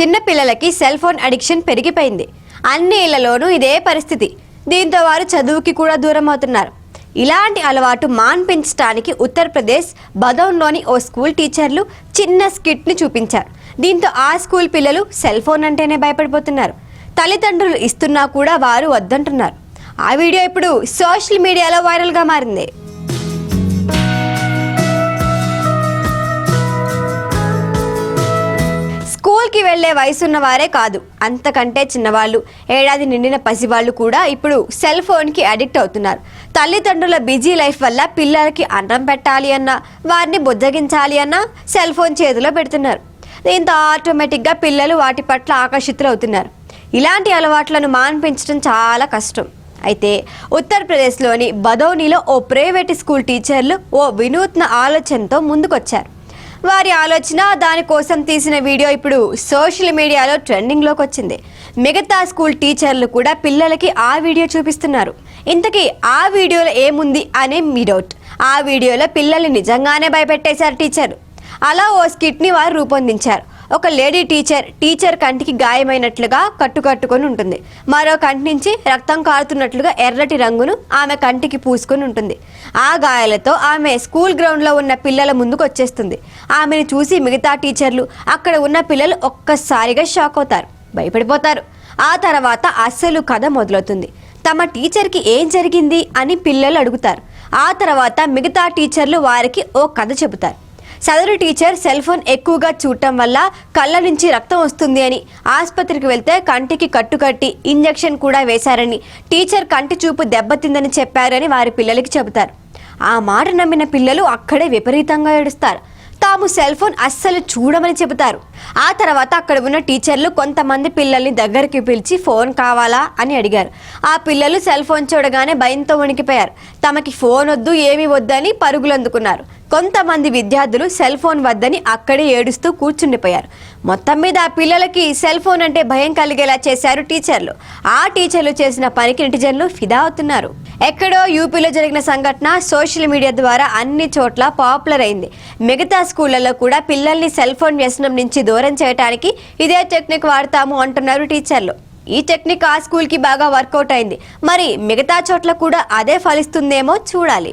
చిన్న పిల్లలకి cell phone addiction పెరిగిపోయింది. అన్ని ఇళ్ళలోనూ ఇదే పరిస్థితి. దీంతో వారు చదువుకి కూడా దూరం అవుతున్నారు. ఇలాంటి అలవాటు మాన్పించడానికి ఉత్తరప్రదేశ్ బదౌన్లోని ఓ స్కూల్ టీచర్లు చిన్న స్కిట్ని చూపించారు. దీంతో ఆ స్కూల్ పిల్లలు సెల్ ఫోన్ అంటేనే భయపడిపోతున్నారు. తల్లిదండ్రులు ఇస్తున్నా కూడా వారు వద్దంటున్నారు. ఆ వీడియో ఇప్పుడు సోషల్ మీడియాలో వైరల్గా మారింది. స్కూల్కి వెళ్ళే వయసున్న వారే కాదు. అంతకంటే చిన్నవాళ్ళు. ఏడాది నిండిన పసివాళ్ళు కూడా ఇప్పుడు సెల్ ఫోన్కి అడిక్ట్ అవుతున్నారు. తల్లిదండ్రుల బిజీ లైఫ్ వల్ల పిల్లలకి అన్నం పెట్టాలి అన్నా వారిని బుజ్జగించాలి అన్నా సెల్ ఫోన్ చేతిలో పెడుతున్నారు. దీంతో ఆటోమేటిక్గా పిల్లలు వాటి పట్ల ఆకర్షితులవుతున్నారు. ఇలాంటి అలవాట్లను మాన్పించడం చాలా కష్టం. అయితే ఉత్తరప్రదేశ్లోని బదౌనిలో ఓ ప్రైవేట్ స్కూల్ టీచర్లు ఓ వినూత్న ఆలోచనతో ముందుకొచ్చారు. వారి ఆలోచన దానికోసం తీసిన వీడియో ఇప్పుడు సోషల్ మీడియాలో ట్రెండింగ్లోకి వచ్చింది. మిగతా స్కూల్ టీచర్లు కూడా పిల్లలకి ఆ వీడియో చూపిస్తున్నారు. ఇంతకీ ఆ వీడియోలో ఏముంది అనే మీ డౌట్ ఆ వీడియోలో పిల్లల్ని నిజంగానే భయపెట్టేశారు టీచర్. అలా ఓ స్కిట్ని వారు రూపొందించారు. ఒక లేడీ టీచర్ టీచర్ కంటికి గాయమైనట్లుగా కట్టుకట్టుకొని ఉంటుంది. మరో కంటి నుంచి రక్తం కారుతున్నట్లుగా ఎర్రటి రంగును ఆమె కంటికి పూసుకొని ఉంటుంది. ఆ గాయాలతో ఆమె స్కూల్ గ్రౌండ్లో ఉన్న పిల్లల ముందుకు వచ్చేస్తుంది. ఆమెను చూసి మిగతా టీచర్లు అక్కడ ఉన్న పిల్లలు ఒక్కసారిగా షాక్ అవుతారు. భయపడిపోతారు. ఆ తర్వాత అస్సలు కథ మొదలవుతుంది. తమ టీచర్కి ఏం జరిగింది అని పిల్లలు అడుగుతారు. ఆ తర్వాత మిగతా టీచర్లు వారికి ఓ కథ చెబుతారు. సదరు టీచర్ సెల్ ఫోన్ ఎక్కువగా చూడటం వల్ల కళ్ళ నుంచి రక్తం వస్తుంది అని ఆసుపత్రికి వెళ్తే కంటికి కట్టుకట్టి ఇంజెక్షన్ కూడా వేశారని టీచర్ కంటి చూపు దెబ్బతిందని చెప్పారని వారి పిల్లలకి చెబుతారు. ఆ మాట నమ్మిన పిల్లలు అక్కడే విపరీతంగా ఏడుస్తారు. తాము సెల్ ఫోన్ అస్సలు చూడమని చెబుతారు. ఆ తర్వాత అక్కడ ఉన్న టీచర్లు కొంతమంది పిల్లల్ని దగ్గరికి పిలిచి ఫోన్ కావాలా అని అడిగారు. ఆ పిల్లలు సెల్ ఫోన్ చూడగానే భయంతో వణికిపోయారు. తమకి ఫోన్ వద్దు ఏమీ వద్దని పరుగులు అందుకున్నారు కొంతమంది విద్యార్థులు సెల్ ఫోన్ వద్దని అక్కడే ఏడుస్తూ కూర్చుండిపోయారు. మొత్తం మీద ఆ పిల్లలకి సెల్ ఫోన్ అంటే భయం కలిగేలా చేశారు టీచర్లు. ఆ టీచర్లు చేసిన పనికి నెటిజన్లు ఫిదా అవుతున్నారు. ఎక్కడో యూపీలో జరిగిన సంఘటన సోషల్ మీడియా ద్వారా అన్ని చోట్ల పాపులర్ అయింది. మిగతా స్కూళ్ళలో కూడా పిల్లల్ని సెల్ ఫోన్ వ్యసనం నుంచి దూరం చేయడానికి ఇదే టెక్నిక్ వాడతాము అంటున్నారు టీచర్లు. ఈ టెక్నిక్ ఆ స్కూల్కి బాగా వర్కౌట్ అయింది. మరి మిగతా చోట్ల కూడా అదే ఫలిస్తుందేమో చూడాలి.